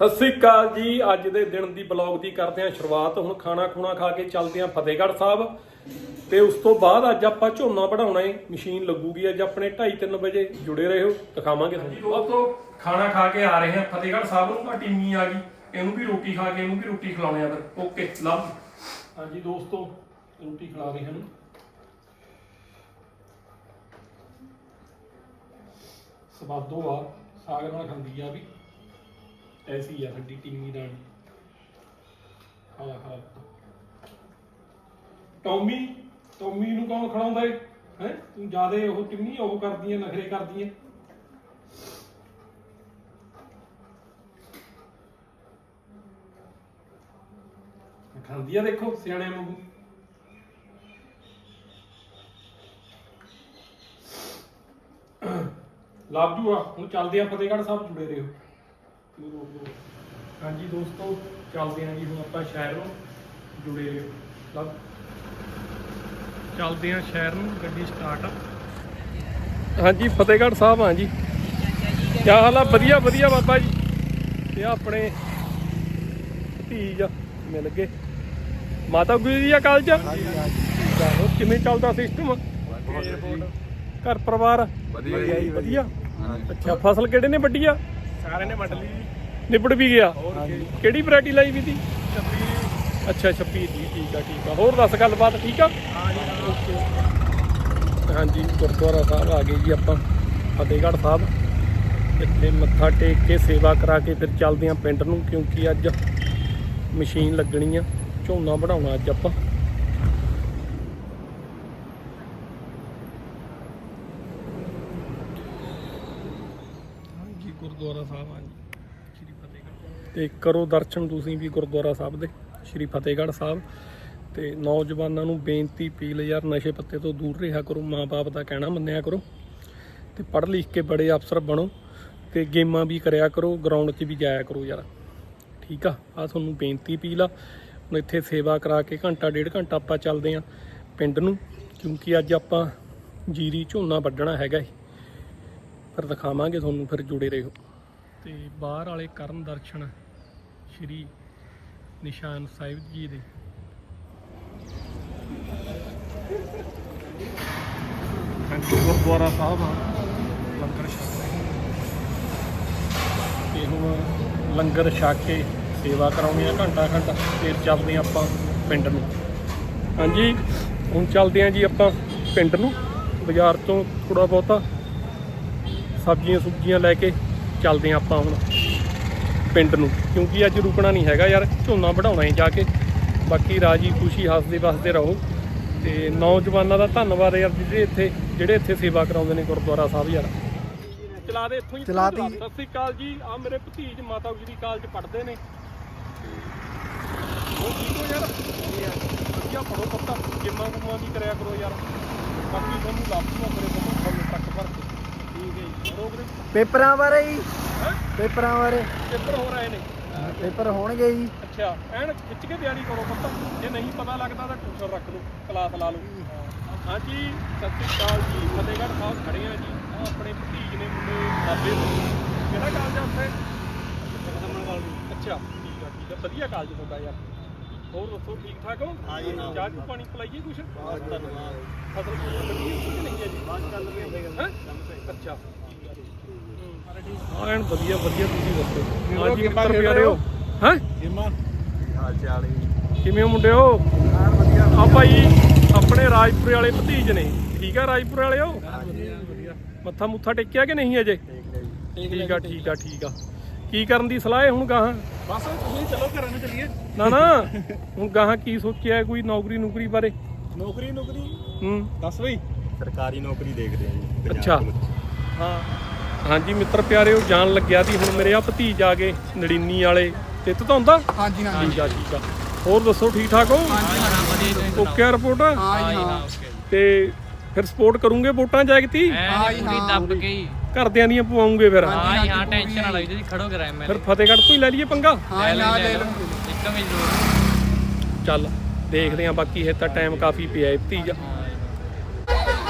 ਸਤਿ ਸ੍ਰੀ ਅਕਾਲ ਜੀ। ਅੱਜ ਦੇ ਦਿਨ ਦੀ ਬਲੌਗ ਦੀ ਕਰਦੇ ਹਾਂ ਸ਼ੁਰੂਆਤ। ਹੁਣ ਖਾਣਾ ਖੁਣਾ ਖਾ ਕੇ ਚੱਲਦੇ ਹਾਂ ਫਤਿਹਗੜ੍ਹ ਸਾਹਿਬ। ਤੇ ਉਸ ਤੋਂ ਬਾਅਦ ਅੱਜ ਆਪਾਂ ਝੋਨਾ ਵਢਾਉਣਾ ਹੈ ਮਸ਼ੀਨ ਲੱਗੂਗੀ ਅੱਜ ਆਪਣੇ 2:30 ਵਜੇ। ਜੁੜੇ ਰਹੋ ਦਿਖਾਵਾਂਗੇ ਤੁਹਾਨੂੰ। ਦੋਸਤੋ ਖਾਣਾ ਖਾ ਕੇ ਆ ਰਹੇ ਹਾਂ। ਫਤਿਹਗੜ੍ਹ ਸਾਹਿਬ ਨੂੰ ਆ ਟੀਮੀ ਆ ਗਈ। ਇਹਨੂੰ ਵੀ ਰੋਟੀ ਖਾ ਕੇ ਇਹਨੂੰ ਵੀ ਰੋਟੀ ਖਿਲਾਉਣੇ ਆ ਫਿਰ। ਓਕੇ ਲਵ ਹਾਂਜੀ ਦੋਸਤੋ ਰੋਟੀ ਖਿਲਾ ਰਹੇ ਹਨ ਸਵਾਦੋ ਆ ਸਾਗ ਨਾਲ ਖਾਂਦੀ ਆ ਵੀ। ਐਸੀ ਆ ਸਾਡੀ ਟੀਮੀ ਦਾ ਹਾਂ ਹਾਂ। ਟੌਮੀ ਟੌਮੀ ਨੂੰ ਕੌਣ ਖੜਾਉਂਦਾ ਏ? ਹੈ? ਤੂੰ ਜਿਆਦੇ ਉਹ ਟਿੰਮੀ ਉਹ ਕਰਦੀ ਐ ਨਖਰੇ ਕਰਦੀ ਐ ਖਾਂਦੀ ਆ ਦੇਖੋ ਸਿਆਣੇ ਵਾਂਗੂ। ਲੱਭ ਜੂਆ ਹੁਣ ਚੱਲਦੇ ਆ ਫਤਿਹਗੜ੍ਹ ਸਾਹਿਬ ਜੁੜੇ ਰਹੋ। ਹਾਂਜੀ ਦੋਸਤੋ ਚੱਲਦੇ ਆਂ ਜੀ ਹੁਣ ਆਪਾਂ ਸ਼ਹਿਰ ਨੂੰ ਜੁੜੇ ਰਹੋ ਲੱਭ ਚੱਲਦੇ ਆਂ ਸ਼ਹਿਰ ਨੂੰ ਗੱਡੀ ਸਟਾਰਟ ਹਾਂਜੀ ਫਤਿਹਗੜ੍ਹ ਸਾਹਿਬ ਆ ਜੀ। ਕੀ ਹਾਲ ਆ? ਵਧੀਆ ਵਧੀਆ ਬਾਬਾ ਜੀ। ਤੇ ਆਪਣੇ ਭਤੀਜ ਆ ਮਿਲ ਗਏ। ਮਾਤਾ ਗੁਜਰੀ ਆ ਕਾਲਜ ਕਿਵੇਂ ਚੱਲਦਾ ਸਿਸਟਮ ਘਰ ਪਰਿਵਾਰ? ਵਧੀਆ ਜੀ, ਵਧੀਆ। ਅੱਛਾ ਫਸਲ ਕਿਹੜੇ ਨੇ ਵੱਡੀ ਆ? ਸਾਰਿਆਂ ਨੇ ਵੰਡ ਲਈ ਨਿਬੜ ਵੀ ਗਿਆ। ਕਿਹੜੀ ਵੈਰਾਈਟੀ ਲਾਈ ਵੀ ਤੀ ਅੱਛਾ 26 ਦੀ ਠੀਕ ਆ ਠੀਕ ਆ। ਹੋਰ ਦੱਸ ਗੱਲਬਾਤ ਠੀਕ ਆ? ਹਾਂਜੀ ਗੁਰਦੁਆਰਾ ਸਾਹਿਬ ਆ ਗਏ ਜੀ ਆਪਾਂ ਫਤਿਹਗੜ੍ਹ ਸਾਹਿਬ। ਇੱਥੇ ਮੱਥਾ ਟੇਕ ਕੇ ਸੇਵਾ ਕਰਾ ਕੇ ਫਿਰ ਚੱਲਦੇ ਆਂ ਪਿੰਡ ਨੂੰ ਕਿਉਂਕਿ ਅੱਜ ਮਸ਼ੀਨ ਲੱਗਣੀ ਆ। ਝੋਨਾ ਬਣਾਉਣਾ ਅੱਜ ਆਪਾਂ। ਹਾਂਜੀ ਗੁਰਦੁਆਰਾ ਸਾਹਿਬ ਆ ਤੇ ਕਰੋ ਦਰਸ਼ਨ ਤੁਸੀਂ ਵੀ ਗੁਰਦੁਆਰਾ ਸਾਹਿਬ ਦੇ, ਸ਼੍ਰੀ ਫਤਿਹਗੜ੍ਹ ਸਾਹਿਬ। ਤੇ ਨੌਜਵਾਨਾਂ ਨੂੰ ਬੇਨਤੀ ਪੀਲ ਯਾਰ ਨਸ਼ੇ ਪੱਤੇ ਤੋਂ ਦੂਰ ਰਿਹਾ ਕਰੋ ਮਾਪੇ ਦਾ ਕਹਿਣਾ ਮੰਨਿਆ ਕਰੋ। ਤੇ ਪੜ੍ਹ ਲਿਖ ਕੇ ਬੜੇ ਅਫਸਰ ਬਣੋ ਤੇ ਗੇਮਾਂ ਵੀ ਕਰਿਆ ਕਰੋ ਗਰਾਊਂਡ 'ਚ ਵੀ ਜਾਇਆ ਕਰੋ ਯਾਰ। ਠੀਕ ਆ ਆ ਤੁਹਾਨੂੰ ਬੇਨਤੀ ਪੀਲ ਆ। ਹੁਣ ਇੱਥੇ ਸੇਵਾ ਕਰਾ ਕੇ ਘੰਟਾ, ਡੇਢ ਘੰਟਾ ਆਪਾਂ ਚੱਲਦੇ ਆਂ ਪਿੰਡ ਨੂੰ, ਕਿਉਂਕਿ ਅੱਜ ਆਪਾਂ ਜੀਰੀ ਝੋਨਾ ਵੱਢਣਾ ਹੈਗਾ ਏ। ਫਿਰ ਦਿਖਾਵਾਂਗੇ ਤੁਹਾਨੂੰ, ਫਿਰ ਜੁੜੇ ਰਹੋ। ਤੇ ਬਾਹਰ ਵਾਲੇ ਕਰਨ ਦਰਸ਼ਨ ਸ਼੍ਰੀ ਨਿਸ਼ਾਨ ਸਾਹਿਬ ਜੀ ਦੇ। ਹਾਂਜੀ ਗੁਰਦੁਆਰਾ ਸਾਹਿਬ ਲੰਗਰ ਛਕ ਰਹੇ ਹੁਣ ਲੰਗਰ ਛਕ ਕੇ ਸੇਵਾ ਕਰਾਉਣੀ ਆ ਘੰਟਾ ਘੰਟਾ ਫਿਰ ਚੱਲਦੇ ਆ ਆਪਾਂ ਪਿੰਡ ਨੂੰ। ਹਾਂਜੀ, ਹੁਣ ਚੱਲਦੇ ਆ ਜੀ ਆਪਾਂ ਪਿੰਡ ਨੂੰ, ਬਾਜ਼ਾਰ ਤੋਂ ਥੋੜਾ ਬਹੁਤਾ ਸਬਜ਼ੀਆਂ ਸੁਬਜ਼ੀਆਂ ਲੈ ਕੇ ਚੱਲਦੇ ਆ ਆਪਾਂ ਹੁਣ। ਪਿੰਡ ਨੂੰ ਕਿਉਂਕਿ ਅੱਜ ਰੁਕਣਾ ਨਹੀਂ ਹੈਗਾ ਯਾਰ ਝੋਨਾ ਵਢਾਉਣਾ ਹੈ ਜਾ ਕੇ। ਬਾਕੀ ਰਾਜੀ ਖੁਸ਼ੀ ਹੱਸਦੇ ਵਸਦੇ ਰਹੋ। ਤੇ ਨੌਜਵਾਨਾਂ ਦਾ ਧੰਨਵਾਦ ਯਾਰ ਜਿਹੜੇ ਇੱਥੇ ਜਿਹੜੇ ਇੱਥੇ ਸੇਵਾ ਕਰਾਉਂਦੇ ਨੇ ਗੁਰਦੁਆਰਾ ਸਾਹਿਬ ਯਾਰ। ਚਲਾ ਦੇ ਇੱਥੋਂ ਹੀ ਚਲਾ ਦੇ। ਸਤਿ ਸ੍ਰੀ ਅਕਾਲ ਜੀ। ਆ ਮੇਰੇ ਭਤੀਜ ਮਾਤਾ ਗੁਜਰੀ ਕਾਲਜ ਪੜ੍ਹਦੇ ਨੇ। ਉਹ ਠੀਕ ਹੋ ਯਾਰ? ਵਧੀਆ ਪੜੋ ਪੱਤਾ। ਜਿੰਮਾ ਗੁੰਮਾ ਵੀ ਕਰਿਆ ਕਰੋ ਯਾਰ। ਬਾਕੀ ਤੁਹਾਨੂੰ ਲੱਭ ਕੋਲ ਤੁਹਾਨੂੰ ਟਰੱਕ ਭਰ ਕੇ। ਪੇਪਰਾਂ ਬਾਰੇ ਜੀ। ਹੈਂ? ਪੇਪਰਾਂ ਬਾਰੇ। ਪੇਪਰ ਹੋ ਰਹੇ ਨੇ। ਪੇਪਰ ਹੋਣਗੇ ਜੀ। ਅੱਛਾ ਐਨ ਖਿੱਚ ਕੇ ਤਿਆਰੀ ਕਰੋ ਪੱਤਾ। ਜੇ ਨਹੀਂ ਪਤਾ ਲੱਗਦਾ ਤਾਂ ਟਿਊਸ਼ਨ ਰੱਖ ਲਓ ਕਲਾਸ ਲਾ ਲਓ। ਹਾਂਜੀ ਸਤਿ ਸ਼੍ਰੀ ਅਕਾਲ ਜੀ। ਫਤਿਹਗੜ੍ਹ ਸਾਹਿਬ ਖੜੇ ਆ ਜੀ। ਆ ਆਪਣੇ ਭਤੀਜ ਨੇ ਮੁੰਡੇ ਬਾਬੇ ਨੂੰ। ਕਿਹੜਾ ਕਾਲਜ ਆ ਉੱਥੇ? ਅੱਛਾ। ਠੀਕ ਆ ਠੀਕ ਆ। ਵਧੀਆ ਕਾਲਜ ਤੁਹਾਡਾ ਯਾਰ। ਹੋਰ ਦੱਸੋ ਠੀਕ ਠਾਕ ਹੋ? ਹਾਂ ਜੀ, ਹਾਂ। ਚਾਹ ਚੂਹ ਪਾਣੀ ਪਿਲਾਈਏ ਕੁਛ? ਬਹੁਤ ਧੰਨਵਾਦ। ਫਸਲ ਫੁਸਲ ਲੱਗੀ ਹੋਈ ਕਿ ਨਹੀਂ ਹੈ ਜੀ? ਬਾਤ ਚੱਲ ਰਹੀ ਹੈ ਹੈਂ? ਅੱਛਾ। ਹਾਂ ਐਨ ਵਧੀਆ ਵਧੀਆ ਤੁਸੀਂ ਦੱਸੋ। ਹਾਂਜੀ ਮਿੱਤਰ ਪਿਆਰਿਓ। ਹੈ? ਜਿਮਾ ਹਾਲ ਚਾਲ ਜੀ? ਕਿਵੇਂ ਹੋ ਮੁੰਡਿਓ? ਹਾਂ ਵਧੀਆ ਆ ਭਾਈ ਆਪਣੇ ਰਾਜਪੁਰੇ ਵਾਲੇ ਭਤੀਜ ਨੇ। ਠੀਕ ਆ ਰਾਜਪੁਰੇ ਵਾਲਿਓ? ਵਧੀਆ। ਮੱਥਾ ਮੁੱਥਾ ਟੇਕਿਆ ਕਿ ਨਹੀਂ ਅਜੇ? ਠੀਕ ਆ ਠੀਕ ਆ ਠੀਕ ਆ। ਕੀ ਕਰਨ ਦੀ ਸਲਾਹ ਹੈ ਹੁਣ ਗਾਹਾਂ? ਬਸ ਤੁਸੀਂ ਚਲੋ ਘਰਾਂ ਨੂੰ ਚੱਲੀਏ। ਨਾ ਨਾ। ਹੁਣ ਗਾਹਾਂ ਕੀ ਸੋਚਿਆ ਕੋਈ ਨੌਕਰੀ ਨੌਕਰੀ ਬਾਰੇ? ਨੌਕਰੀ ਨੌਕਰੀ? ਹੂੰ। ਦੱਸ ਬਈ। ਸਰਕਾਰੀ ਨੌਕਰੀ ਦੇਖਦੇ ਆ ਜੀ ਅੱਛਾ। ਹਾਂ। ਹਾਂਜੀ ਮਿੱਤਰ ਪਿਆਰਿਓ ਜਾਣ ਲੱਗਿਆ ਸੀ ਹੁਣ ਮੇਰੇ ਆ ਭਤੀਜ ਆ ਗਏ ਨੜੀਨੀ ਵਾਲੇ। ਤੇ ਤਤਾਉਂਦਾ ਹਾਂਜੀ ਠੀਕ ਆ ਠੀਕ ਆ। ਹੋਰ ਦੱਸੋ ਠੀਕ ਠਾਕ ਹੋ ਓਕੇ ਆ ਰਿਪੋਰਟ? ਹਾਂ ਜੀ ਹਾਂ। ਤੇ ਫਿਰ ਸਪੋਰਟ ਕਰੂੰਗੇ ਵੋਟਾਂ ਜਾਗਤੀ ਹਾਂ ਜੀ, ਪੂਰੀ ਹਾਂ, ਦੱਬ ਕੇ ਹੀ। ਘਰਦਿਆਂ ਦੀਆਂ ਪਵਾਉਂਗੇ ਫਿਰ। ਹਾਂ ਜੀ, ਹਾਂ ਟੈਨਸ਼ਨ ਨਾ ਲਈ ਜੀ ਖੜੋ ਕਰਾਇਆ ਮੈਂ ਫਿਰ ਫਤਿਹਗੜ੍ਹ ਤੋਂ ਹੀ ਲੈ ਲਈਏ ਪੰਗਾ? ਲੈ ਲੈ ਲੈ ਲਓ। ਇੱਕ ਵੀ ਜ਼ਰੂਰ। ਚੱਲ ਦੇਖਦੇ ਆਂ ਬਾਕੀ ਇਹ ਤਾਂ ਟਾਈਮ ਕਾਫੀ ਪਿਆ ਹੈ ਭਤੀਜ।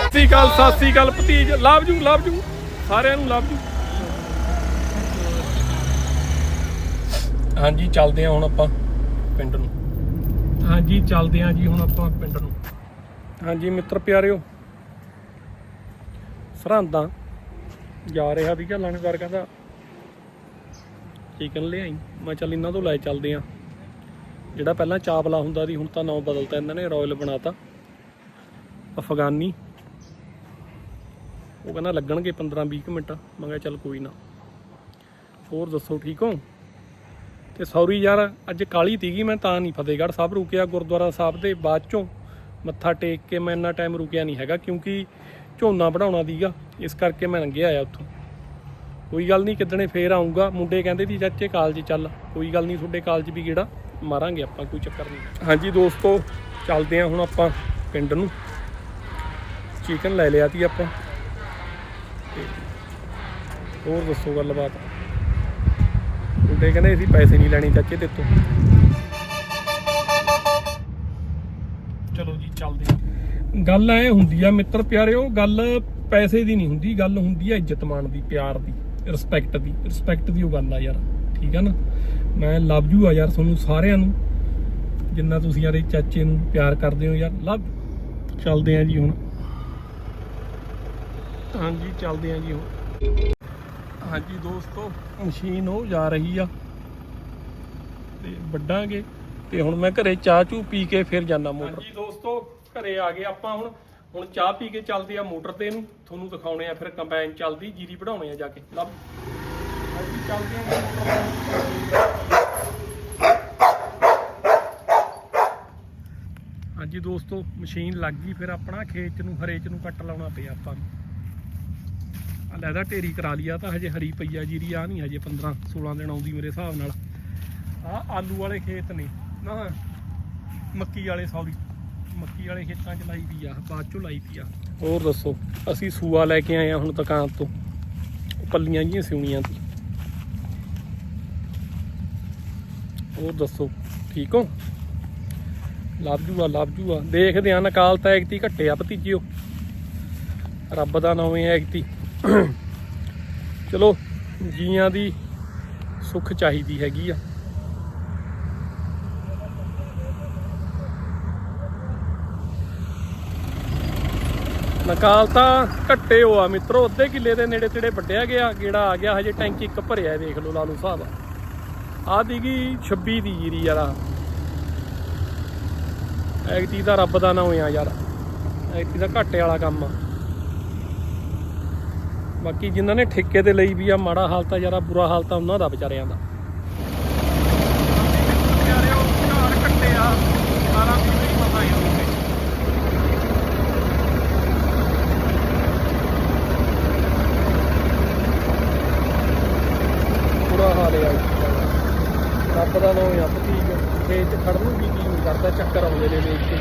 ਸਤਿ ਸਤਿ ਸ਼੍ਰੀ ਅਕਾਲ ਭਤੀਜ। ਲਵ ਜੂ ਲਵ ਜੂ। ਸਾਰਿਆਂ ਨੂੰ ਲਵ ਜੂ। ਹਾਂਜੀ ਚੱਲਦੇ ਆ ਹੁਣ ਆਪਾਂ ਪਿੰਡ ਨੂੰ। ਹਾਂਜੀ ਚੱਲਦੇ ਆ ਜੀ ਹੁਣ ਆਪਾਂ ਪਿੰਡ ਨੂੰ। ਹਾਂਜੀ ਮਿੱਤਰ ਪਿਆਰਿਓ। ਸਰਹੰਦਾਂ ਜਾ ਰਿਹਾ ਸੀਗਾ ਲਾਣੇਦਾਰ ਕਹਿੰਦਾ, ਚਿਕਨ ਲਿਆਈ। ਮੈਂ ਚੱਲ ਇਹਨਾਂ ਤੋਂ ਲੈ ਚੱਲਦੇ ਆ। ਜਿਹੜਾ ਪਹਿਲਾਂ ਚਾਵਲਾ ਹੁੰਦਾ ਸੀ, ਹੁਣ ਤਾਂ ਨਾਮ ਬਦਲਤਾ ਇਹਨਾਂ ਨੇ, ਰਾਇਲ ਬਣਾਤਾ। ਅਫਗਾਨੀ। ਉਹ ਕਹਿੰਦਾ ਲੱਗਣਗੇ 15 20 ਮਿੰਟ। ਮੈਂ ਕਿਹਾ ਚੱਲ ਕੋਈ ਨਾ। ਹੋਰ ਦੱਸੋ, ਠੀਕ ਹੋ? ਤੇ ਸੌਰੀ ਯਾਰ, ਅੱਜ ਕਾਲੀ ਤੀਗੀ ਮੈਂ ਤਾਂ ਨਹੀਂ ਫਤਿਹਗੜ੍ਹ ਸਾਹਿਬ ਰੁਕਿਆ ਗੁਰਦੁਆਰਾ ਸਾਹਿਬ ਦੇ ਬਾਅਦ ਚੋਂ। ਮੱਥਾ ਟੇਕ ਕੇ ਮੈਂ ਇੰਨਾ ਟਾਈਮ ਰੁਕਿਆ ਨਹੀਂ ਹੈਗਾ, ਕਿਉਂਕਿ ਝੋਨਾ ਬਣਾਉਣਾ ਦੀਗਾ, ਇਸ ਕਰਕੇ ਮੈਂ ਲੰਘਿਆ ਆਇਆ ਉੱਥੋਂ। ਕੋਈ ਗੱਲ ਨਹੀਂ, ਕਿਦਣੇ ਫੇਰ ਆਉਂਗਾ ਮੁੰਡੇ ਕਹਿੰਦੇ ਦੀ ਚਾਚੇ ਕਾਲਜ ਚੱਲ। ਕੋਈ ਗੱਲ ਨਹੀਂ, ਤੁਹਾਡੇ ਕਾਲਜ ਵੀ ਗੇੜਾ ਮਾਰਾਂਗੇ ਆਪਾਂ, ਕੋਈ ਚੱਕਰ ਨਹੀਂ। ਹਾਂਜੀ ਦੋਸਤੋ, ਚੱਲਦੇ ਆ ਹੁਣ ਆਪਾਂ ਪਿੰਡ ਨੂੰ। ਚਿਕਨ ਲੈ ਲਿਆ ਤੀ ਆਪਾਂ। ਹੋਰ ਦੱਸੋ ਗੱਲਬਾਤ। ਮੁੰਡੇ ਕਹਿੰਦੇ ਅਸੀਂ ਪੈਸੇ ਨਹੀਂ ਲੈਣੇ ਚਾਚੇ ਤੇ ਤੋਂ ਚਲੋ ਜੀ, ਚੱਲਦੇ ਹਾਂ। ਗੱਲ ਐ ਹੁੰਦੀ ਆ ਮਿੱਤਰ ਪਿਆਰਿਓ, ਗੱਲ ਪੈਸੇ ਦੀ ਨਹੀਂ ਹੁੰਦੀ, ਗੱਲ ਹੁੰਦੀ ਆ ਇੱਜ਼ਤ ਮਾਣ ਦੀ, ਪਿਆਰ ਦੀ ਰਿਸਪੈਕਟ ਦੀ ਰਿਸਪੈਕਟ ਦੀ ਉਹ ਗੱਲ ਆ ਯਾਰ, ਠੀਕ ਆ ਨਾ? ਮੈਂ ਲਵ ਯੂ ਆ ਯਾਰ ਤੁਹਾਨੂੰ ਸਾਰਿਆਂ ਨੂੰ, ਜਿੰਨਾ ਤੁਸੀਂ ਯਾਰ ਇਹ ਚਾਚੇ ਨੂੰ ਪਿਆਰ ਕਰਦੇ ਹੋ ਯਾਰ ਲਵ ਚੱਲਦੇ ਆ ਜੀ ਹੁਣ। ਹਾਂਜੀ, ਚੱਲਦੇ ਆ ਜੀ ਹੁਣ। ਹਾਂਜੀ ਦੋਸਤੋ, ਮਸ਼ੀਨ ਉਹ ਜਾ ਰਹੀ ਆ, ਤੇ ਵੱਡਾਂਗੇ ਤੇ ਹੁਣ ਮੈਂ ਘਰੇ ਚਾਹ ਚੂ ਪੀ ਕੇ ਫਿਰ ਜਾਣਾ ਮੋਟਰ। ਹਾਂਜੀ ਦੋਸਤੋ ਘਰੇ ਆ ਗਏ, ਆਪਾਂ ਹੁਣ ਹੁਣ ਚਾਹ ਪੀ ਕੇ ਚੱਲਦੇ ਆ ਮੋਟਰ ਤੇ ਨੂੰ ਤੁਹਾਨੂੰ ਦਿਖਾਉਣੇ ਆ ਫਿਰ ਕੰਬਾਈਨ ਚੱਲਦੀ, ਜੀਰੀ ਵਢਾਉਣੇ ਆ ਜਾ ਕੇ, ਲੱਭ। ਹਾਂਜੀ ਚੱਲਦੇ ਆ ਹਾਂਜੀ ਦੋਸਤੋ, ਮਸ਼ੀਨ ਲੱਗ ਗਈ ਫਿਰ ਆਪਣਾ, ਖੇਤ ਨੂੰ, ਹਰੇ ਚ ਨੂੰ ਕੱਟ ਲਾਉਣਾ ਪਿਆ ਆਪਾਂ ਨੂੰ। ਆ ਲੈਦਾ ਢੇਰੀ ਕਰਾ ਲਿਆ ਤਾਂ ਹਜੇ ਹਰੀ ਪਈ ਆ, ਜੀਰੀ ਆ ਨਹੀਂ ਹਜੇ 15 16 ਦਿਨ ਆਉਂਦੀ ਮੇਰੇ ਹਿਸਾਬ ਨਾਲ। ਆ ਆਲੂ ਵਾਲੇ ਖੇਤ ਨੇ, ਨਾ, ਮੱਕੀ ਵਾਲੇ ਸੌਰੀ ਮੱਕੀ ਵਾਲੇ ਖੇਤਾਂ 'ਚ ਲਾਈ ਵੀ ਆ, ਬਾਅਦ 'ਚੋਂ ਲਾਈ ਵੀ ਆ। ਹੋਰ ਦੱਸੋ, ਅਸੀਂ ਸੂਆ ਲੈ ਕੇ ਆਏ ਆ ਹੁਣ ਦੁਕਾਨ ਤੋਂ। ਉਹ ਪੱਲੀਆਂ ਜੀਆਂ ਸਿਉਣੀਆਂ ਸੀ। ਹੋਰ ਦੱਸੋ, ਠੀਕ ਹੋ? ਲੱਭ ਜੂਆ ਲੱਭ ਜੂਆ। ਦੇਖਦੇ ਆ ਨਕਾਲ ਤਾਂ ਐਗਤੀ ਘੱਟੇ ਆ ਭਤੀਜਿਓ। ਰੱਬ ਦਾ ਨਾਮ ਹੈ ਐਕਤੀ ਚਲੋ, ਜੀਆਂ ਦੀ ਸੁੱਖ ਚਾਹੀਦੀ ਹੈਗੀ ਆ। ਨਕਾਲ ਤਾਂ ਘੱਟੇ ਹੋ ਆ ਮਿੱਤਰੋ, ਅੱਧੇ ਕਿੱਲੇ ਦੇ ਨੇੜੇ ਤੇੜੇ ਵੱਢਿਆ ਗਿਆ, ਗੇੜਾ ਆ ਗਿਆ, ਹਜੇ ਟੈਂਕੀ ਇੱਕ ਭਰਿਆ ਦੇਖ ਲਓ ਲਾਲੂ ਸਾਹਿਬ। ਆ ਦੀਗੀ 26 ਦੀ ਜੀਰੀ ਯਾਰ ਐਕਤੀ ਦਾ ਰੱਬ ਦਾ ਨਾ ਹੋਇਆ ਯਾਰ। ਐਕਤੀ ਦਾ ਘਾਟੇ ਵਾਲਾ ਕੰਮ ਆ। ਬਾਕੀ ਜਿਨ੍ਹਾਂ ਨੇ ਠੇਕੇ ਤੇ ਲਈ ਵੀ ਆ, ਮਾੜਾ ਹਾਲ ਤਾਂ ਯਾਰਾ ਬੁਰਾ ਹਾਲ ਤਾਂ ਉਹਨਾਂ ਦਾ ਵਿਚਾਰਿਆਂ ਦਾ ਘੱਟੇ ਆ ਸਾਰਾ ਵੀ ਨਹੀਂ ਪਤਾ ਯਾਰ ਬੁਰਾ ਹਾਲ ਹੈ ਰੱਬ ਠੀਕ ਹੈ। ਖੇਤ 'ਚ ਖੜਨ ਨੂੰ ਵੀ ਕੀ ਨਹੀਂ ਕਰਦਾ, ਚੱਕਰ ਆਉਂਦੇ ਨੇ ਦੇਖ ਕੇ।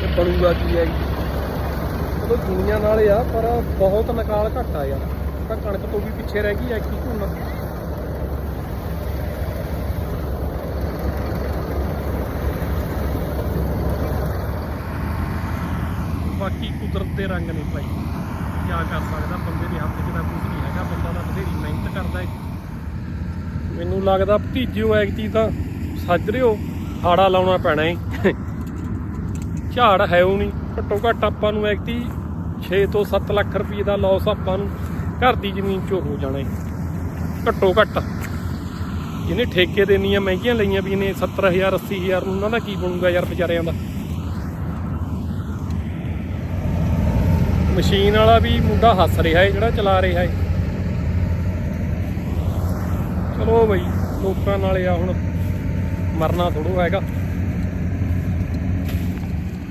ਤੇ ਬਣੂਗਾ ਕੀ ਹੈ ਚਲੋ ਦੁਨੀਆ ਨਾਲ ਆ, ਪਰ ਬਹੁਤ ਨਕਾਲ ਘੱਟ ਆ। ਯਾਰ ਤਾਂ ਕਣਕ ਤੋਂ ਵੀ ਪਿੱਛੇ ਰਹਿ ਗਈ ਐ ਕੀ ਝੋਨਾ। ਬਾਕੀ ਕੁਦਰਤ ਦੇ ਰੰਗ ਨੇ ਭਾਈ। ਕੀ ਕਰ ਸਕਦਾ ਬੰਦੇ ਦੇ ਹੱਥ 'ਚ ਤਾਂ ਕੁਝ ਨਹੀਂ ਹੈਗਾ, ਬੰਦਾ ਤਾਂ ਬਥੇਰੀ ਮਿਹਨਤ ਕਰਦਾ ਮੈਨੂੰ ਲੱਗਦਾ ਭਤੀਜਿਓ ਐਕਤੀ ਤਾਂ ਸੱਜ ਰਿਓ, ਹਾੜਾ ਲਾਉਣਾ ਪੈਣਾ ਏ ਝਾੜ ਹੈ ਉਹ ਨਹੀਂ ਘੱਟੋ ਘੱਟ ਆਪਾਂ ਨੂੰ ਐਕਤੀ 6 ਤੋਂ 7 ਲੱਖ ਰੁਪਏ ਦਾ ਲਾਸ ਆਪਾਂ ਨੂੰ ਘਰ ਦੀ ਜ਼ਮੀਨ ਚੋਂ ਹੋ ਜਾਣਾ ਏ ਘੱਟੋ ਘੱਟ। ਜਿਹਨੇ ਠੇਕੇ ਤੇ ਇੰਨੀਆਂ ਮਹਿੰਗੀਆਂ ਲਈਆਂ ਵੀ ਇਹਨੇ 70000 80000 ਉਹਨਾਂ ਦਾ ਕੀ ਬਣੂਗਾ ਯਾਰ ਵਿਚਾਰਿਆਂ ਦਾ? ਮਸ਼ੀਨ ਵਾਲਾ ਵੀ ਮੁੰਡਾ ਹੱਸ ਰਿਹਾ ਹੈ ਜਿਹੜਾ ਚਲਾ ਰਿਹਾ ਏ। ਚਲੋ ਬਈ, ਲੋਕਾਂ ਨਾਲ ਆ ਹੁਣ। ਮਰਨਾ ਥੋੜੋ ਹੈਗਾ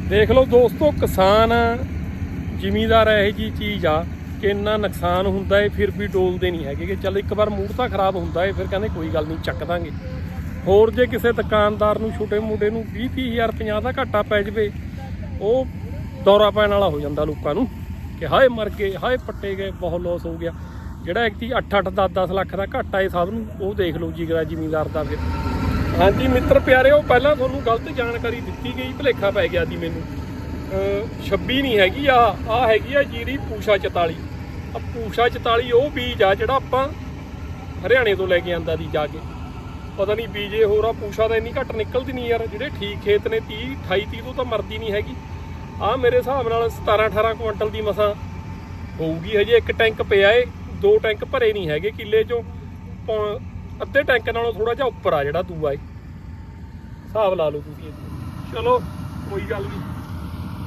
ਦੇਖ ਲਓ ਦੋਸਤੋ, ਕਿਸਾਨ ਜ਼ਿਮੀਦਾਰ ਇਹੋ ਜੀ ਚੀਜ਼ ਆ ਕਿ ਇੰਨਾ ਨੁਕਸਾਨ ਹੁੰਦਾ ਏ, ਫਿਰ ਵੀ ਡੋਲਦੇ ਨਹੀਂ ਹੈਗੇ ਕਿ ਚੱਲ ਇੱਕ ਵਾਰ ਮੂਡ ਤਾਂ ਖਰਾਬ ਹੁੰਦਾ ਏ, ਫਿਰ ਕਹਿੰਦੇ ਕੋਈ ਗੱਲ ਨਹੀਂ, ਚੱਕ ਦਾਂਗੇ। ਹੋਰ ਜੇ ਕਿਸੇ ਦੁਕਾਨਦਾਰ ਨੂੰ ਛੋਟੇ ਮੋਟੇ ਨੂੰ 20 30000 50 ਦਾ ਘਾਟਾ ਪੈ ਜਵੇ, ਉਹ ਦੌਰਾ ਪੈਣ ਵਾਲਾ ਹੋ ਜਾਂਦਾ ਲੋਕਾਂ ਨੂੰ ਕਿ ਹਾਏ ਮਰ ਗਏ, ਹਾਏ ਪੱਟੇ ਗਏ, ਬਹੁਤ ਲੋਸ ਹੋ ਗਿਆ। ਜਿਹੜਾ ਇੱਕ 8 8 10 10 ਲੱਖ ਦਾ ਘਾਟਾ ਏ ਸਭ ਨੂੰ, ਉਹ ਦੇਖ ਲਓ ਜਿਗਰਾ ਜ਼ਿਮੀਂਦਾਰ ਦਾ ਫਿਰ। ਹਾਂਜੀ ਮਿੱਤਰ ਪਿਆਰਿਓ, ਪਹਿਲਾਂ ਤੁਹਾਨੂੰ ਗਲਤ ਜਾਣਕਾਰੀ ਦਿੱਤੀ ਗਈ, ਭੁਲੇਖਾ ਪੈ ਗਿਆ ਸੀ ਮੈਨੂੰ। ਅਹ 26 ਨਹੀਂ ਹੈਗੀ ਆ ਆ ਹੈਗੀ ਆ ਜੀਰੀ ਪੂਸ਼ਾ 44 ਆ ਪੂਸ਼ਾ 44 ਉਹ ਬੀਜ ਆ ਜਿਹੜਾ ਆਪਾਂ ਹਰਿਆਣੇ ਤੋਂ ਲੈ ਕੇ ਆਂਦਾ ਦੀ ਜਾ ਕੇ। ਪਤਾ ਨਹੀਂ ਬੀਜੇ ਹੋਰ ਆ, ਪੂਸ਼ਾ ਤਾਂ ਇੰਨੀ ਘੱਟ ਨਿਕਲਦੀ ਨਹੀਂ ਯਾਰ, ਜਿਹੜੇ ਠੀਕ ਖੇਤ ਨੇ 30 28 30 ਤੋਂ ਤਾਂ ਮਰਦੀ ਨਹੀਂ ਹੈਗੀ। ਆ ਮੇਰੇ ਹਿਸਾਬ ਨਾਲ 17 18 ਕੁਇੰਟਲ ਦੀ ਮਸਾਂ ਹੋਊਗੀ ਹਜੇ ਇੱਕ ਟੈਂਕ ਪਿਆ ਏ, ਦੋ ਟੈਂਕ ਭਰੇ ਨਹੀਂ ਹੈਗੇ ਕਿੱਲੇ ਚੋਂ। ਪੌ- ਅੱਧੇ ਟੈਂਕ ਨਾਲੋਂ ਥੋੜਾ ਜਿਹਾ ਉੱਪਰ ਆ ਜਿਹੜਾ ਦੂਆ ਏ ਹਿਸਾਬ ਲਾ ਲਓ ਤੁਸੀਂ ਇਹਦਾ। ਚਲੋ, ਕੋਈ ਗੱਲ ਨਹੀਂ।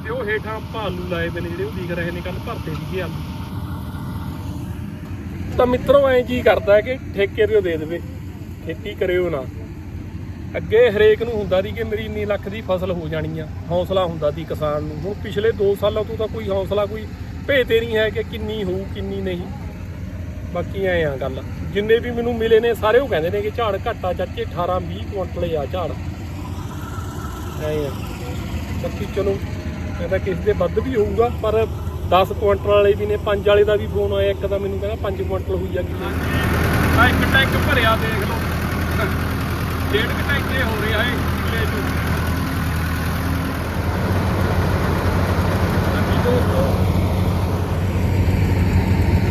ਤੇ ਉਹ ਹੇਠਾਂ ਆਪਾਂ ਆਲੂ ਲਾਏ ਪਏ ਨੇ ਜਿਹੜੇ ਉਹ ਦਿਖ ਰਹੇ ਨੇ ਕੱਲ ਭਰਤੇ ਸੀਗੇ ਆਲੂ। ਤਾਂ ਮਿੱਤਰੋ, ਐਂ ਜੀ ਕਰਦਾ ਕਿ ਠੇਕੇ ਤੇ ਉਹ ਦੇ ਦੇਵੇ। ਖੇਤੀ ਕਰਿਓ ਨਾ। ਅੱਗੇ ਹਰੇਕ ਨੂੰ ਹੁੰਦਾ ਸੀ ਕਿ ਮੇਰੀ ਇੰਨੀ ਲੱਖ ਦੀ ਫਸਲ ਹੋ ਜਾਣੀ ਆ। ਹੌਸਲਾ ਹੁੰਦਾ ਸੀ ਕਿਸਾਨ ਨੂੰ। ਹੁਣ ਪਿਛਲੇ 2 ਸਾਲਾਂ ਤੋਂ ਤਾਂ ਕੋਈ ਹੌਸਲਾ, ਕੋਈ ਭੇਤੇ ਨਹੀਂ ਹੈ ਕਿ ਕਿੰਨੀ ਹੋਊ, ਕਿੰਨੀ ਨਹੀਂ। ਬਾਕੀ ਐਂ ਆ ਗੱਲ। ਜਿੰਨੇ ਵੀ ਮੈਨੂੰ ਮਿਲੇ ਨੇ ਸਾਰੇ ਉਹ ਕਹਿੰਦੇ ਨੇ ਕਿ ਝਾੜ ਘਟਾ ਚਾਚੇ 18 20 ਕੁਇੰਟਲ ਆ ਝਾੜ। ਐ ਬਾਕੀ ਚਲੋ ਕਹਿੰਦਾ ਕਿਸੇ ਦੇ ਵੱਧ ਵੀ ਹੋਊਗਾ, ਪਰ 10 ਕੁਇੰਟਲ ਵਾਲੇ ਵੀ ਨੇ 5 ਵਾਲੇ ਦਾ ਵੀ ਫੋਨ ਆਇਆ, ਇੱਕ ਦਾ ਮੈਨੂੰ ਕਹਿੰਦਾ 5 ਕੁਇੰਟਲ ਹੋਈ ਆ ਕਿਲੇ ਆ ਇੱਕ ਟੈਂਕ ਭਰਿਆ ਦੇਖ ਲਓ। ਡੇਢ ਕੁ ਟੈਂਕੇ ਹੋ ਰਿਹਾ ਏ, ਕਿਲੇ ਚ। ਬਾਕੀ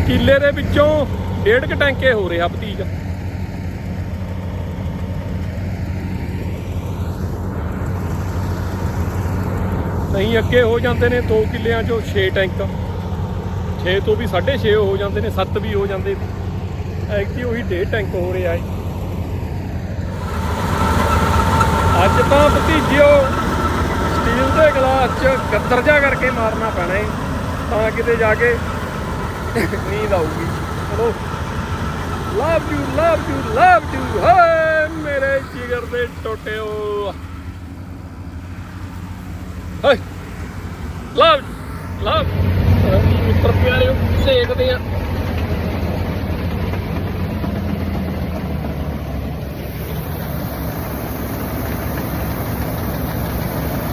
ਕਿੱਲੇ ਦੇ ਵਿੱਚੋਂ ਡੇਢ ਕੁ ਟੈਂਕੇ ਹੋ ਰਿਹਾ ਭਤੀਜ ਨਹੀਂ ਅੱਗੇ ਹੋ ਜਾਂਦੇ ਨੇ 2 ਕਿੱਲਿਆਂ ਚੋਂ 6 ਟੈਂਕ। 6 ਤੋਂ ਵੀ 6.5 ਹੋ ਜਾਂਦੇ ਨੇ 7 ਵੀ ਹੋ ਜਾਂਦੇ ਐਕਟੀ ਉਹੀ ਡੇਢ ਟੈਂਕ ਹੋ ਰਿਹਾ ਏ। ਅੱਜ ਤਾਂ ਭਤੀਜਿਓ ਸਟੀਲ ਦੇ ਗਲਾਸ 'ਚ ਗੱਦਰ ਜਾ ਕਰਕੇ ਮਾਰਨਾ ਪੈਣਾ ਏ, ਤਾਂ ਕਿਤੇ ਜਾ ਕੇ ਨੀਂਦ ਆਊਗੀ। ਚਲੋ। Love you love you love you ਹਾਏ ਮੇਰੇ ਜਿਗਰ ਦੇ ਟੋਟਿਓ ਹਾਏ ਲਵ ਲਵ ਮਿੱਤਰ ਪਿਆਰਿਓ ਦੇਖਦੇ ਆ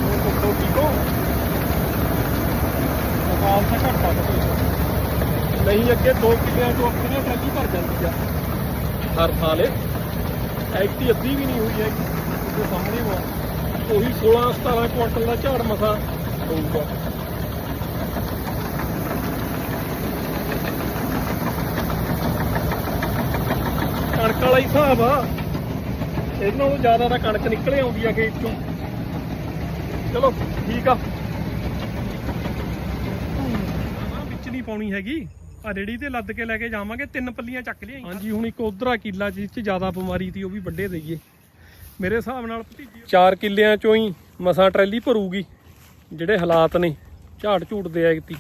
ਉਹ ਠੀਕ ਹੋ ਮੋਬਾਈਲ ਤਾਂ ਘੱਟ ਆ ਤੁਸੀਂ ਨਹੀਂ, ਅੱਗੇ 2 ਕਿੱਲਿਆਂ ਤੋਂ ਆਪਣੀ ਟਰਾਲੀ ਭਰ ਜਾਂਦੀ ਆ। ਹਰ ਸਾਲ ਐਕਟੀ ਅੱਧੀ ਵੀ ਨਹੀਂ ਹੋਈ ਹੈ ਉਹਦੇ ਸਾਹਮਣੇ ਵਾ। ਉਹੀ 16 17 ਕੁਇੰਟਲ ਦਾ ਝਾੜ ਮਸਾ ਹੋਊਗਾ। ਕਣਕ ਵਾਲਾ ਹੀ ਹਿਸਾਬ ਆ। ਇਹਨਾਂ ਨੂੰ ਜ਼ਿਆਦਾ ਤਾਂ ਕਣਕ ਨਿਕਲੇ ਆਉਂਦੀ ਆ ਖੇਤ ਚੋਂ। ਚਲੋ, ਠੀਕ ਆ। ਵਿੱਚ ਨਹੀਂ ਪਾਉਣੀ ਹੈਗੀ। ਰੇੜੀ ਤੇ ਲੱਦ ਕੇ ਲੈ ਕੇ ਜਾਵਾਂਗੇ, ਤਿੰਨ ਪੱਲੀਆਂ ਚੱਕ ਲਿਆਈ ਹਾਂਜੀ, ਹੁਣ ਇੱਕ ਉਧਰਾ ਕਿੱਲਾ ਜਿਸ ਚ ਜ਼ਿਆਦਾ ਬਿਮਾਰੀ ਸੀ, ਉਹ ਵੀ ਵੱਡੇ ਦਈਏ। ਮੇਰੇ ਹਿਸਾਬ ਨਾਲ ਭਤੀਜੀ 4 ਕਿੱਲਿਆਂ ਚੋਂ ਹੀ ਮਸਾਂ ਟਰੈਲੀ ਭਰੂਗੀ, ਜਿਹੜੇ ਹਾਲਾਤ ਨੇ, ਝਾੜ ਝੂੜ ਦੇ ਐਗਤੀ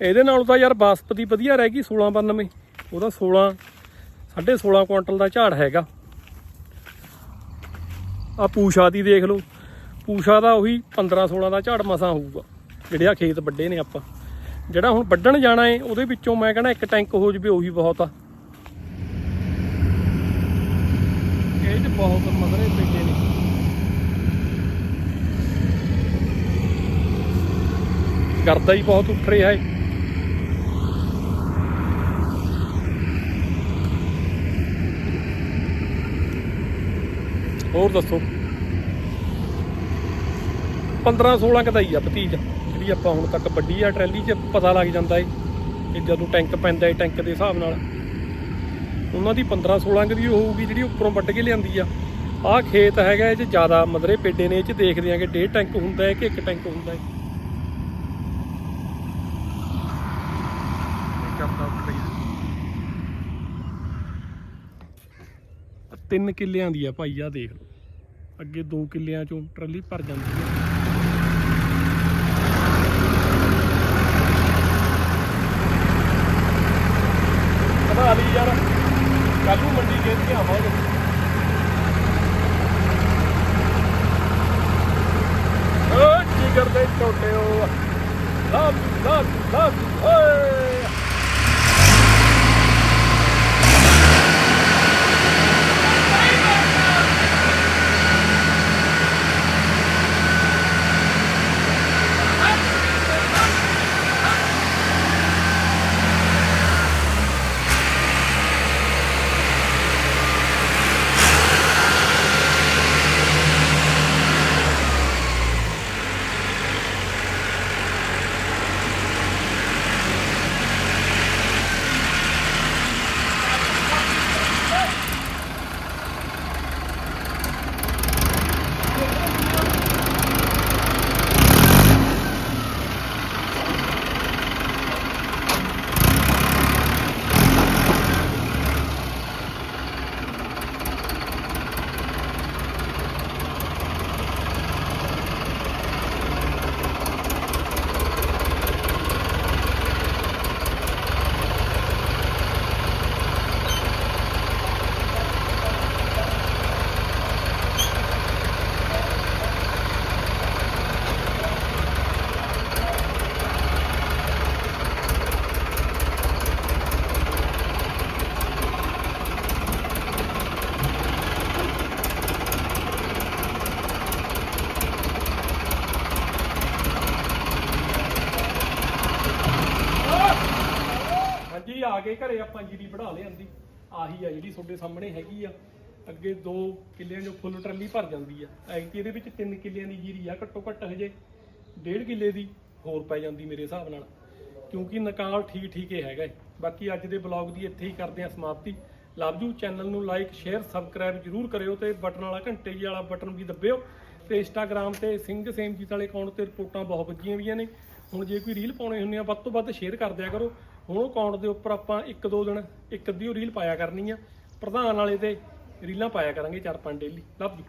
ਇਹਦੇ ਨਾਲੋਂ ਤਾਂ ਯਾਰ ਬਾਸਪਤੀ ਵਧੀਆ ਰਹਿ ਗਈ 1692 ਉਹਦਾ 16 16.5 ਕੁਇੰਟਲ ਦਾ ਝਾੜ ਹੈਗਾ। ਆ ਪੂਸ਼ਾ ਦੀ ਦੇਖ ਲਓ, ਪੂਸ਼ਾ ਦਾ ਉਹੀ 15 16 ਦਾ ਝਾੜ ਮਸਾਂ ਹੋਊਗਾ, ਜਿਹੜੇ ਆ ਖੇਤ ਵੱਡੇ ਨੇ ਆਪਾਂ। ਜਿਹੜਾ ਹੁਣ ਵੱਢਣ ਜਾਣਾ ਏ, ਉਹਦੇ ਵਿੱਚੋਂ ਮੈਂ ਕਹਿੰਦਾ ਇੱਕ ਟੈਂਕ ਹੋ ਜਵੇ ਉਹੀ ਬਹੁਤ ਆ। ਇਹ ਚ ਬਹੁਤ ਮਗਰੇ ਪੇਟੇ ਨੇ। ਕਰਦਾ ਹੀ ਬਹੁਤ ਉੱਠ ਰਿਹਾ ਏ। ਹੋਰ ਦੱਸੋ। 15 16 ਕਦਾਈ ਆ ਭਤੀਜ। ਜਿਹੜੀ ਆਪਾਂ ਹੁਣ ਤੱਕ ਵੱਡੀ ਆ ਟਰੈਲੀ 'ਚ ਪਤਾ ਲੱਗ ਜਾਂਦਾ ਏ ਕਿ ਜਦੋਂ ਟੈਂਕ ਪੈਂਦਾ ਏ ਟੈਂਕ ਦੇ ਹਿਸਾਬ ਨਾਲ ਉਹਨਾਂ ਦੀ 15 16 ਕਦੀ ਹੋਊਗੀ ਜਿਹੜੀ ਉੱਪਰੋਂ ਵੱਢ ਕੇ ਲਿਆਂਦੀ ਆ। ਆਹ ਖੇਤ ਹੈਗਾ ਇਹ 'ਚ ਜ਼ਿਆਦਾ ਮਦਰੇ ਪੇਡੇ ਨੇ ਇਹ 'ਚ ਦੇਖਦੇ ਆ ਕਿ ਡੇਢ ਟੈਂਕ ਹੁੰਦਾ ਹੈ ਕਿ ਇੱਕ ਟੈਂਕ ਹੁੰਦਾ ਹੈ ਤਿੰਨ ਕਿੱਲਿਆਂ ਦੀ ਆ ਭਾਈ ਆ ਦੇਖ ਲਓ। ਅੱਗੇ 2 ਕਿੱਲਿਆਂ ਚੋਂ ਟਰਾਲੀ ਭਰ ਜਾਂਦੀ ਹੈ ਕਢਾ ਲਈ ਯਾਰ ਕੱਲੂ ਮੰਡੀ ਘਰੇ ਆਪਾਂ ਜੀਰੀ ਵਢਾ ਲਿਆਂਦੀ ਆਹੀ ਆ ਜਿਹੜੀ ਤੁਹਾਡੇ ਸਾਹਮਣੇ ਹੈਗੀ ਆ। ਅੱਗੇ 2 ਕਿੱਲਿਆਂ ਜੋ ਫੁੱਲ ਟਰਾਲੀ ਭਰ ਜਾਂਦੀ ਆ। ਐਂਕੀ ਇਹਦੇ ਵਿੱਚ 3 ਕਿੱਲਿਆਂ ਦੀ ਜੀਰੀ ਆ, ਘੱਟੋ ਘੱਟ ਹਜੇ 1.5 ਕਿੱਲੇ ਦੀ ਹੋਰ ਪੈ ਜਾਂਦੀ ਮੇਰੇ ਹਿਸਾਬ ਨਾਲ। ਕਿਉਂਕਿ ਨਕਾਲ ਠੀਕ ਠੀਕ ਹੀ ਹੈਗਾ ਏ। ਬਾਕੀ ਅੱਜ ਦੇ ਬਲੌਗ ਦੀ ਇੱਥੇ ਹੀ ਕਰਦੇ ਹਾਂ ਸਮਾਪਤੀ। ਲਵਜੂ ਚੈਨਲ ਨੂੰ ਲਾਈਕ, ਸ਼ੇਅਰ, ਸਬਸਕ੍ਰਾਈਬ ਜਰੂਰ ਕਰਿਓ ਤੇ ਬਟਨ ਵਾਲਾ ਘੰਟੇ ਜੀ ਵਾਲਾ ਬਟਨ ਵੀ ਦੱਬਿਓ। ਤੇ ਇੰਸਟਾਗ੍ਰam ਤੇ ਸਿੰਘ ਸੇਮਜੀਤ ਵਾਲੇ ਅਕਾਊਂਟ ਤੇ ਰਿਪੋਰਟਾਂ ਬਹੁਤ ਵੱਜੀਆਂ ਵੀਆਂ ਨੇ। ਹੁਣ ਜੇ ਕੋਈ ਰੀਲ ਪਾਉਣੇ ਹੁੰਦੇ ਆ, ਵੱਧ ਤੋਂ ਵੱਧ ਸ਼ੇਅਰ ਕਰ ਦਿਆ ਕਰੋ। ਹੁਣ ਉਹ ਅਕਾਊਂਟ ਦੇ ਉੱਪਰ ਆਪਾਂ ਇੱਕ ਦੋ ਦਿਨ, ਇੱਕ ਅੱਧੀ ਉਹ ਰੀਲ ਪਾਇਆ ਕਰਨੀ ਆ। ਪ੍ਰਧਾਨ ਵਾਲੇ ਤੇ ਰੀਲਾਂ ਪਾਇਆ ਕਰਾਂਗੇ ਚਾਰ ਪੰਜ ਡੇਲੀ ਲੱਭ ਯੂ